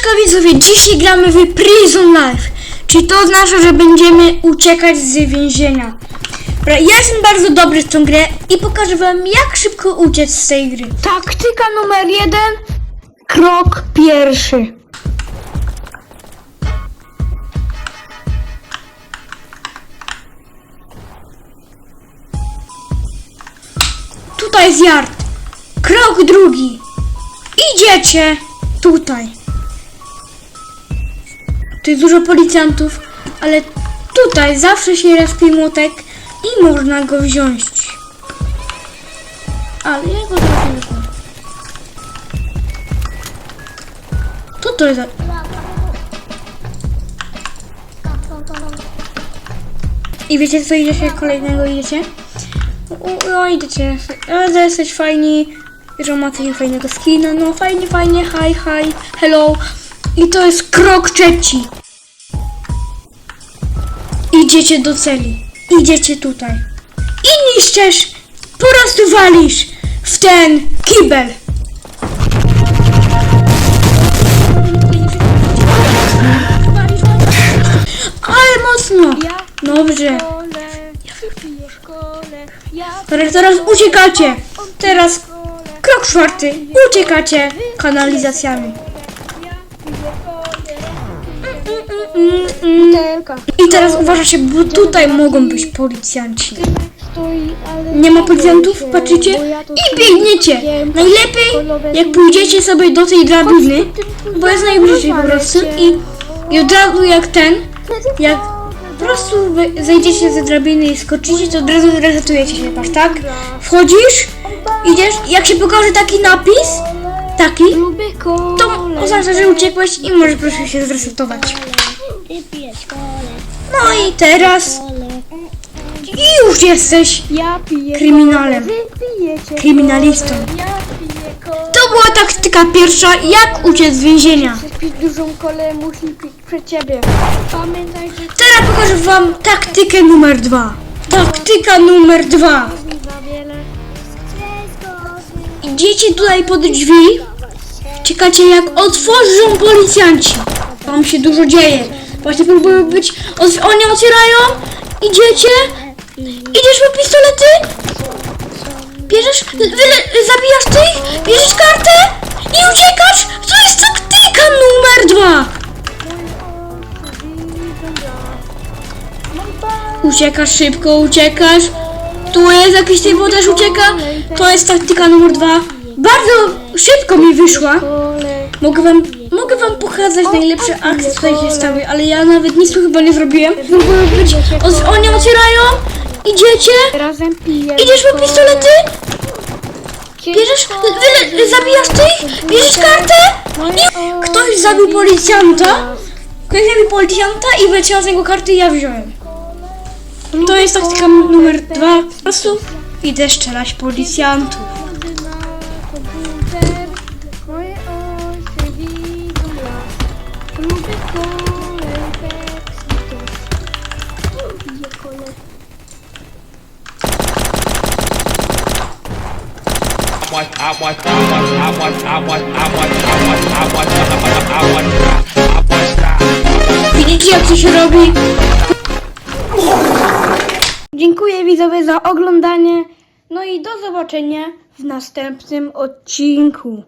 Siemaneczko widzowie, dzisiaj gramy w Prison Life, czyli to oznacza, że będziemy uciekać z więzienia. Ja jestem bardzo dobry w tą grę i pokażę wam jak szybko uciec z tej gry. Taktyka numer jeden, krok pierwszy. Tutaj jest yard. Krok drugi. Idziecie tutaj. Tu jest dużo policjantów, ale tutaj zawsze się respi młotek i można go wziąć. Ale ja go teraz nie. Co to jest. I wiecie co idziecie kolejnego idziecie? O, o idziecie. Że jesteś fajni. Że macie fajnego skina. No fajnie, fajnie. Hi, hi. Hello. I to jest krok trzeci. Idziecie do celi. Idziecie tutaj. I niszczysz. Po prostu walisz w ten kibel. Ale mocno. Dobrze. Teraz, teraz uciekacie. Teraz krok czwarty. Uciekacie kanalizacjami. Butelka. I teraz uważajcie, bo tutaj mogą być policjanci. Stoi, ale Nie ma policjantów? Patrzycie? I biegniecie. Najlepiej jak pójdziecie sobie do tej drabiny, bo jest najbliżej po prostu i, i od razu jak ten, jak po prostu wy- zejdziecie ze drabiny i skoczycie, to od razu resetujecie się, patrz, tak? Wchodzisz, idziesz, jak się pokaże taki napis, taki, Lubię to oznacza, że uciekłeś i możesz proszę się zresetować. No i teraz i już jesteś Ja piję Kryminalem. kolę. Wy pijecie Kryminalistą. kolę. Ja piję kolę. To była taktyka pierwsza, jak uciec z więzienia. Chcesz pić dużą kolę, musi pić przed ciebie. Pamiętaj, że Teraz pokażę wam taktykę numer dwa. Taktyka numer dwa. za wiele. Idziecie tutaj pod drzwi. Czekacie jak otworzą policjanci. Tam się dużo dzieje. Właśnie próbują być. Oni otwierają. Idziecie. Idziesz po pistolety. Bierzesz. Zabijasz tych. Bierzesz kartę. I uciekasz. To jest taktyka numer dwa. Uciekasz szybko, uciekasz. Tu jest jakiś typ, też ucieka. To jest taktyka numer dwa. Bardzo szybko mi wyszła. Mogę wam, mogę wam pokazać najlepsze akcje, które się stały, ale ja nawet nic tu chyba nie zrobiłem. Być, oni otwierają, idziecie, Razem piję. idziesz po pistolety, bierzesz, wyle, zabijasz tych, bierzesz kartę i ktoś zabił policjanta. Ktoś zabił policjanta i wyleciała z niego karty i ja wziąłem. To jest taktyka numer dwa. Po prostu idę strzelać policjantów. I watch, Widzicie jak to się robi? Dziękuję widzowie za oglądanie. No i do zobaczenia w następnym odcinku.